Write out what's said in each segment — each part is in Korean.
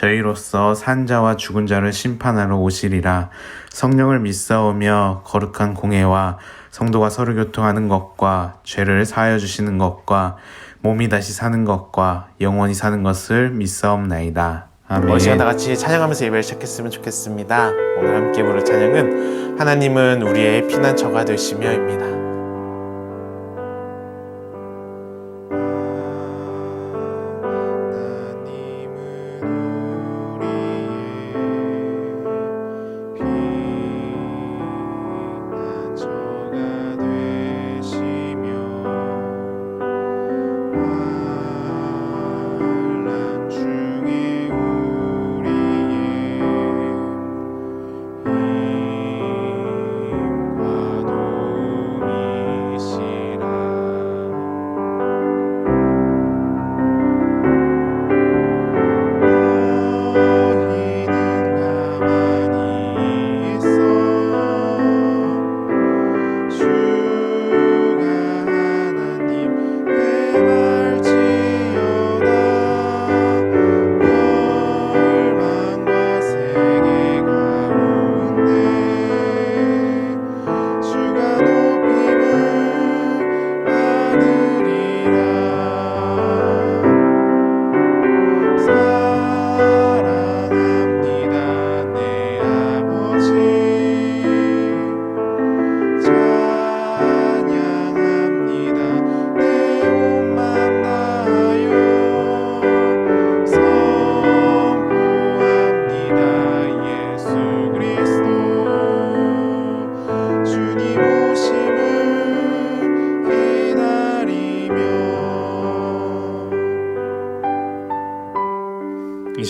저희로서 산자와 죽은 자를 심판하러 오시리라 성령을 믿사오며 거룩한 공예와 성도가 서로 교통하는 것과 죄를 사하여 주시는 것과 몸이 다시 사는 것과 영원히 사는 것을 믿사옵나이다. 아멘. 이 시간 다 같이 찬양하면서 예배를 시작했으면 좋겠습니다. 오늘 함께 부를 찬양은 하나님은 우리의 피난처가 되시며입니다. 주가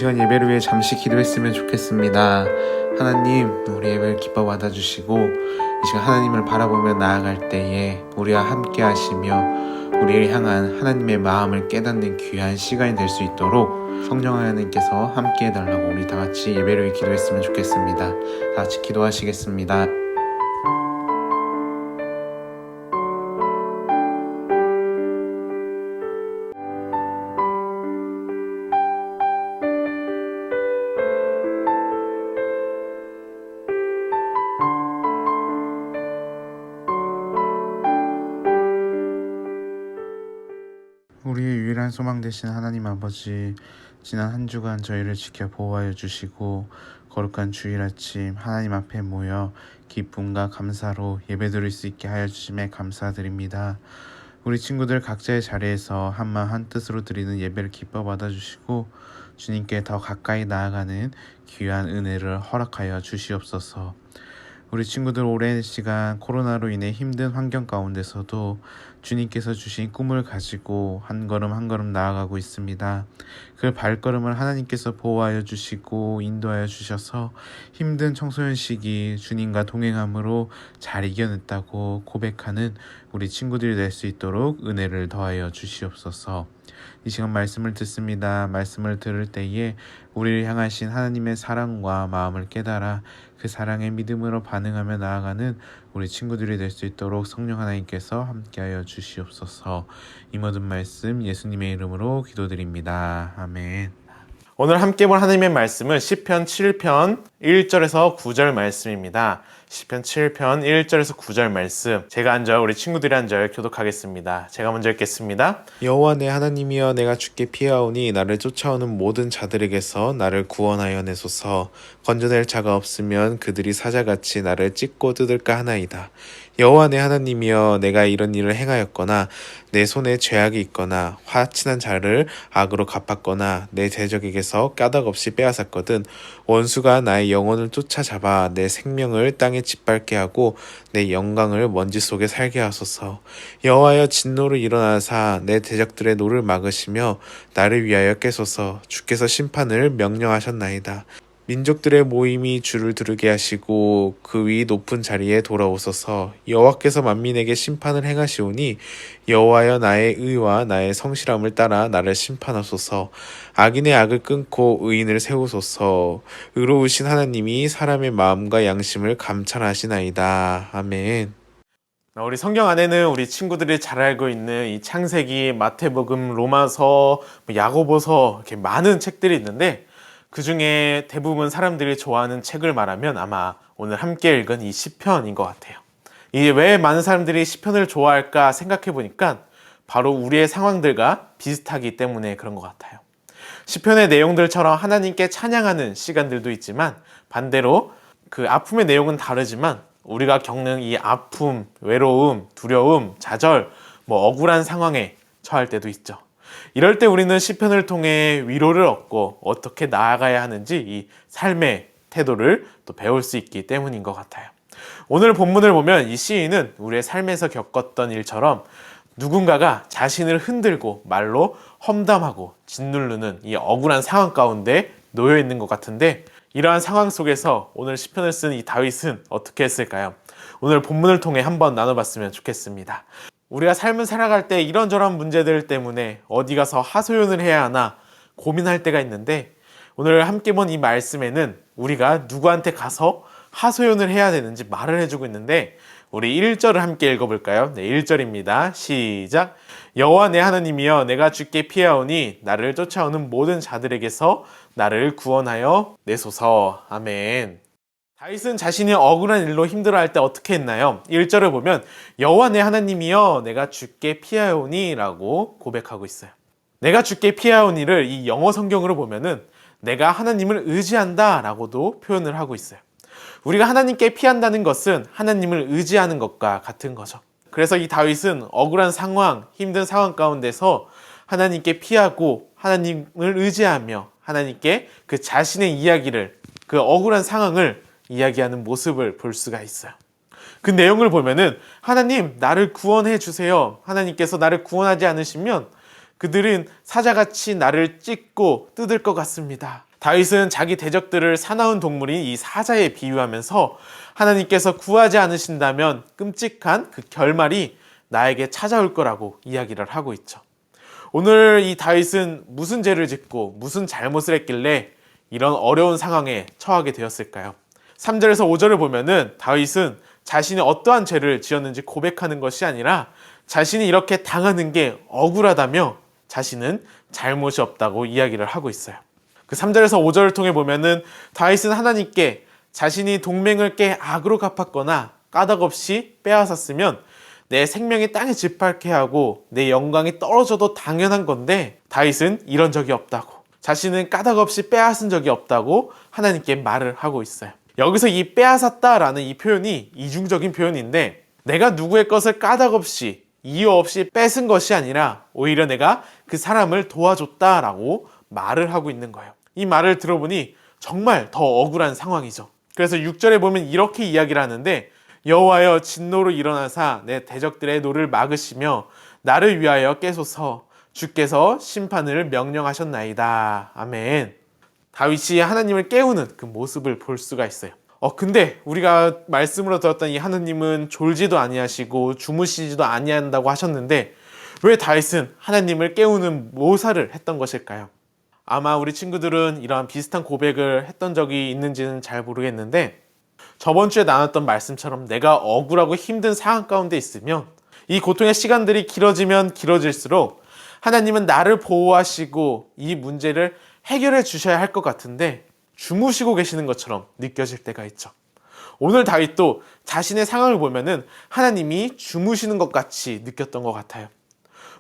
시간 예배를 위해 잠시 기도했으면 좋겠습니다. 하나님, 우리 예배를 기뻐 받아주시고, 이 시간 하나님을 바라보며 나아갈 때에 우리와 함께 하시며, 우리를 향한 하나님의 마음을 깨닫는 귀한 시간이 될 수 있도록 성령 하나님께서 함께 해달라고 우리 다 같이 예배를 위해 기도했으면 좋겠습니다. 다 같이 기도하시겠습니다. 소망 되신 하나님 아버지, 지난 한 주간 저희를 지켜 보호하여 주시고 거룩한 주일 아침 하나님 앞에 모여 기쁨과 감사로 예배드릴 수 있게 하여 주심에 감사드립니다. 우리 친구들 각자의 자리에서 한마음 한뜻으로 드리는 예배를 기뻐 받아주시고 주님께 더 가까이 나아가는 귀한 은혜를 허락하여 주시옵소서. 우리 친구들 오랜 시간 코로나로 인해 힘든 환경 가운데서도 주님께서 주신 꿈을 가지고 한 걸음 한 걸음 나아가고 있습니다. 그 발걸음을 하나님께서 보호하여 주시고 인도하여 주셔서 힘든 청소년 시기 주님과 동행함으로 잘 이겨냈다고 고백하는 우리 친구들이 될 수 있도록 은혜를 더하여 주시옵소서. 이 시간 말씀을 듣습니다. 말씀을 들을 때에 우리를 향하신 하나님의 사랑과 마음을 깨달아 그 사랑의 믿음으로 반응하며 나아가는 우리 친구들이 될 수 있도록 성령 하나님께서 함께하여 주시옵소서. 이 모든 말씀 예수님의 이름으로 기도드립니다. 아멘. 오늘 함께 볼 하나님의 말씀은 시편 7편 1절에서 9절 말씀입니다. 시편 7편 1절에서 9절 말씀. 제가 한 절, 우리 친구들이 한 절 교독하겠습니다. 제가 먼저 읽겠습니다. 여호와 내 하나님이여 내가 주께 피하오니 나를 쫓아오는 모든 자들에게서 나를 구원하여 내소서 건져낼 자가 없으면 그들이 사자같이 나를 찢고 뜯을까 하나이다 여호와 내 하나님이여 내가 이런 일을 행하였거나 내 손에 죄악이 있거나 화친한 자를 악으로 갚았거나 내 대적에게서 까닭 없이 빼앗았거든 원수가 나의 영혼을 쫓아잡아 내 생명을 땅에 짓밟게 하고 내 영광을 먼지 속에 살게 하소서. 여호와여 진노로 일어나사 내 대적들의 노를 막으시며 나를 위하여 깨소서. 주께서 심판을 명령하셨나이다 민족들의 모임이 주를 두르게 하시고 그 위 높은 자리에 돌아오소서. 여호와께서 만민에게 심판을 행하시오니 여호와여 나의 의와 나의 성실함을 따라 나를 심판하소서. 악인의 악을 끊고 의인을 세우소서. 의로우신 하나님이 사람의 마음과 양심을 감찰하시나이다. 아멘. 우리 성경 안에는 우리 친구들이 잘 알고 있는 이 창세기, 마태복음, 로마서, 뭐 야고보서 이렇게 많은 책들이 있는데 그 중에 대부분 사람들이 좋아하는 책을 말하면 아마 오늘 함께 읽은 이 시편인 것 같아요. 이게 왜 많은 사람들이 시편을 좋아할까 생각해 보니까 바로 우리의 상황들과 비슷하기 때문에 그런 것 같아요. 시편의 내용들처럼 하나님께 찬양하는 시간들도 있지만 반대로 그 아픔의 내용은 다르지만 우리가 겪는 이 아픔, 외로움, 두려움, 좌절, 뭐 억울한 상황에 처할 때도 있죠. 이럴 때 우리는 시편을 통해 위로를 얻고 어떻게 나아가야 하는지 이 삶의 태도를 또 배울 수 있기 때문인 것 같아요. 오늘 본문을 보면 이 시인은 우리의 삶에서 겪었던 일처럼 누군가가 자신을 흔들고 말로 험담하고 짓누르는 이 억울한 상황 가운데 놓여 있는 것 같은데 이러한 상황 속에서 오늘 시편을 쓴 이 다윗은 어떻게 했을까요? 오늘 본문을 통해 한번 나눠봤으면 좋겠습니다. 우리가 삶을 살아갈 때 이런저런 문제들 때문에 어디 가서 하소연을 해야 하나 고민할 때가 있는데 오늘 함께 본 이 말씀에는 우리가 누구한테 가서 하소연을 해야 되는지 말을 해주고 있는데 우리 1절을 함께 읽어볼까요? 네, 1절입니다. 시작. 여호와 내 하나님이여 내가 주께 피하오니 나를 쫓아오는 모든 자들에게서 나를 구원하여 내소서. 아멘. 다윗은 자신이 억울한 일로 힘들어할 때 어떻게 했나요? 1절을 보면 여호와 내 하나님이여 내가 주께 피하오니라고 고백하고 있어요. 내가 주께 피하오니를 이 영어 성경으로 보면은 내가 하나님을 의지한다라고도 표현을 하고 있어요. 우리가 하나님께 피한다는 것은 하나님을 의지하는 것과 같은 거죠. 그래서 이 다윗은 억울한 상황, 힘든 상황 가운데서 하나님께 피하고 하나님을 의지하며 하나님께 그 자신의 이야기를 그 억울한 상황을 이야기하는 모습을 볼 수가 있어요. 그 내용을 보면은 하나님 나를 구원해 주세요. 하나님께서 나를 구원하지 않으시면 그들은 사자같이 나를 찢고 뜯을 것 같습니다. 다윗은 자기 대적들을 사나운 동물인 이 사자에 비유하면서 하나님께서 구하지 않으신다면 끔찍한 그 결말이 나에게 찾아올 거라고 이야기를 하고 있죠. 오늘 이 다윗은 무슨 죄를 짓고 무슨 잘못을 했길래 이런 어려운 상황에 처하게 되었을까요? 3절에서 5절을 보면은 다윗은 자신이 어떠한 죄를 지었는지 고백하는 것이 아니라 자신이 이렇게 당하는 게 억울하다며 자신은 잘못이 없다고 이야기를 하고 있어요. 그 3절에서 5절을 통해 보면은 다윗은 하나님께 자신이 동맹을 깨 악으로 갚았거나 까닭 없이 빼앗았으면 내 생명이 땅에 짓밟게 하고 내 영광이 떨어져도 당연한 건데 다윗은 이런 적이 없다고 자신은 까닭 없이 빼앗은 적이 없다고 하나님께 말을 하고 있어요. 여기서 이 빼앗았다라는 이 표현이 이중적인 표현인데 내가 누구의 것을 까닭 없이 이유 없이 뺏은 것이 아니라 오히려 내가 그 사람을 도와줬다라고 말을 하고 있는 거예요. 이 말을 들어보니 정말 더 억울한 상황이죠. 그래서 6절에 보면 이렇게 이야기를 하는데 여호와여 진노로 일어나사 내 대적들의 노를 막으시며 나를 위하여 깨소서 주께서 심판을 명령하셨나이다. 아멘. 다윗이 하나님을 깨우는 그 모습을 볼 수가 있어요. 어 근데 우리가 말씀으로 들었던 이 하나님은 졸지도 아니하시고 주무시지도 아니한다고 하셨는데 왜 다윗은 하나님을 깨우는 모사를 했던 것일까요? 아마 우리 친구들은 이러한 비슷한 고백을 했던 적이 있는지는 잘 모르겠는데 저번 주에 나눴던 말씀처럼 내가 억울하고 힘든 상황 가운데 있으면 이 고통의 시간들이 길어지면 길어질수록 하나님은 나를 보호하시고 이 문제를 해결해 주셔야 할 것 같은데 주무시고 계시는 것처럼 느껴질 때가 있죠. 오늘 다윗도 자신의 상황을 보면은 하나님이 주무시는 것 같이 느꼈던 것 같아요.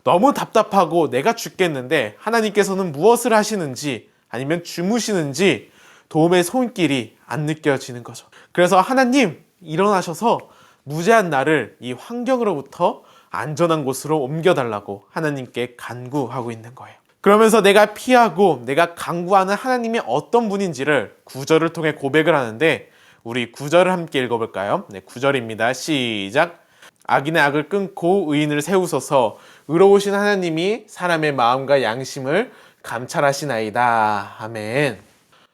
너무 답답하고 내가 죽겠는데 하나님께서는 무엇을 하시는지 아니면 주무시는지 도움의 손길이 안 느껴지는 거죠. 그래서 하나님 일어나셔서 무죄한 나를 이 환경으로부터 안전한 곳으로 옮겨달라고 하나님께 간구하고 있는 거예요. 그러면서 내가 피하고 내가 강구하는 하나님이 어떤 분인지를 구절을 통해 고백을 하는데 우리 구절을 함께 읽어볼까요? 네, 구절입니다. 시작. 악인의 악을 끊고 의인을 세우소서 의로우신 하나님이 사람의 마음과 양심을 감찰하시나이다. 아멘.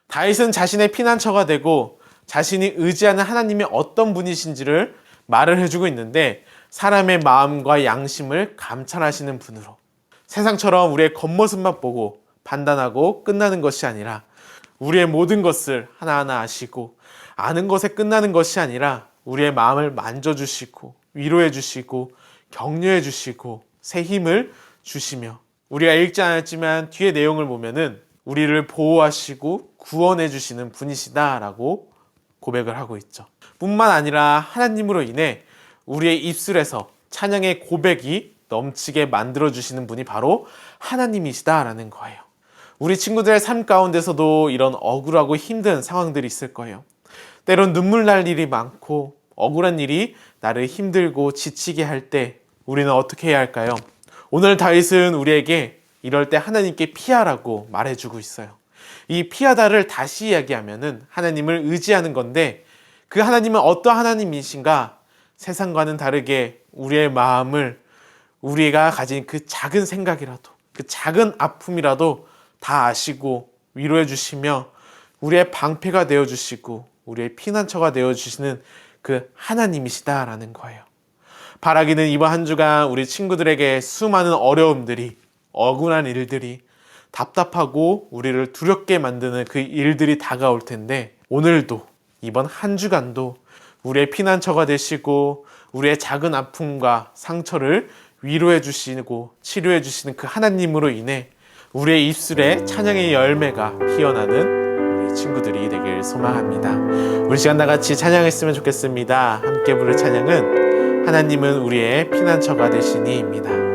다윗은 자신의 피난처가 되고 자신이 의지하는 하나님이 어떤 분이신지를 말을 해주고 있는데 사람의 마음과 양심을 감찰하시는 분으로 세상처럼 우리의 겉모습만 보고 판단하고 끝나는 것이 아니라 우리의 모든 것을 하나하나 아시고 아는 것에 끝나는 것이 아니라 우리의 마음을 만져주시고 위로해주시고 격려해주시고 새 힘을 주시며 우리가 읽지 않았지만 뒤에 내용을 보면은 우리를 보호하시고 구원해주시는 분이시다라고 고백을 하고 있죠. 뿐만 아니라 하나님으로 인해 우리의 입술에서 찬양의 고백이 넘치게 만들어 주시는 분이 바로 하나님이시다라는 거예요. 우리 친구들의 삶 가운데서도 이런 억울하고 힘든 상황들이 있을 거예요. 때론 눈물 날 일이 많고 억울한 일이 나를 힘들고 지치게 할 때 우리는 어떻게 해야 할까요? 오늘 다윗은 우리에게 이럴 때 하나님께 피하라고 말해주고 있어요. 이 피하다를 다시 이야기하면은 하나님을 의지하는 건데 그 하나님은 어떤 하나님이신가? 세상과는 다르게 우리의 마음을 우리가 가진 그 작은 생각이라도 그 작은 아픔이라도 다 아시고 위로해 주시며 우리의 방패가 되어 주시고 우리의 피난처가 되어 주시는 그 하나님이시다라는 거예요. 바라기는 이번 한 주간 우리 친구들에게 수많은 어려움들이 억울한 일들이 답답하고 우리를 두렵게 만드는 그 일들이 다가올 텐데 오늘도 이번 한 주간도 우리의 피난처가 되시고 우리의 작은 아픔과 상처를 위로해 주시고 치료해 주시는 그 하나님으로 인해 우리의 입술에 찬양의 열매가 피어나는 우리 친구들이 되길 소망합니다. 우리 시간 다 같이 찬양했으면 좋겠습니다. 함께 부를 찬양은 하나님은 우리의 피난처가 되시니입니다.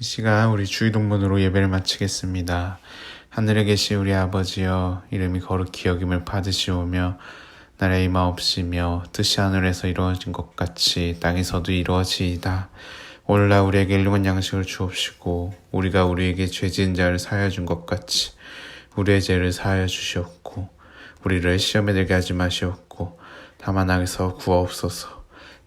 이 시간 우리 주의 동문으로 예배를 마치겠습니다. 하늘에 계신 우리 아버지여 이름이 거룩히 여김을 받으시오며 나라의 임하옵시며 뜻이 하늘에서 이루어진 것 같이 땅에서도 이루어지이다. 오늘날 우리에게 일용한 양식을 주옵시고 우리가 우리에게 죄 지은 자를 사하여 준 것 같이 우리의 죄를 사하여 주시옵고 우리를 시험에 들게 하지 마시옵고 다만 악에서 구하옵소서